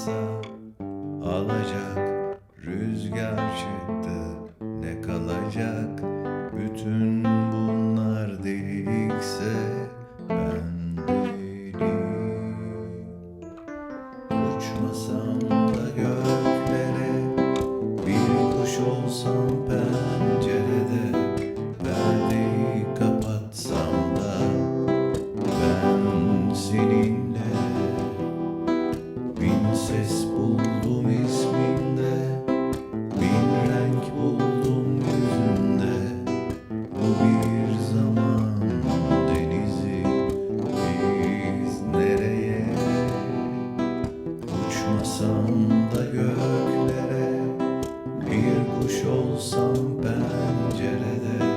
varsa alacak. Rüzgar çıktı ne kalacak? Bütün bunlar delilikse Ben deli Uçmasam da göklere Bir kuş olsam pencerede ses buldum isminde. Bin renk buldum yüzünde. Bu bir zaman denizi Biz nereye? Uçmasam da göklere Bir kuş olsam pencerede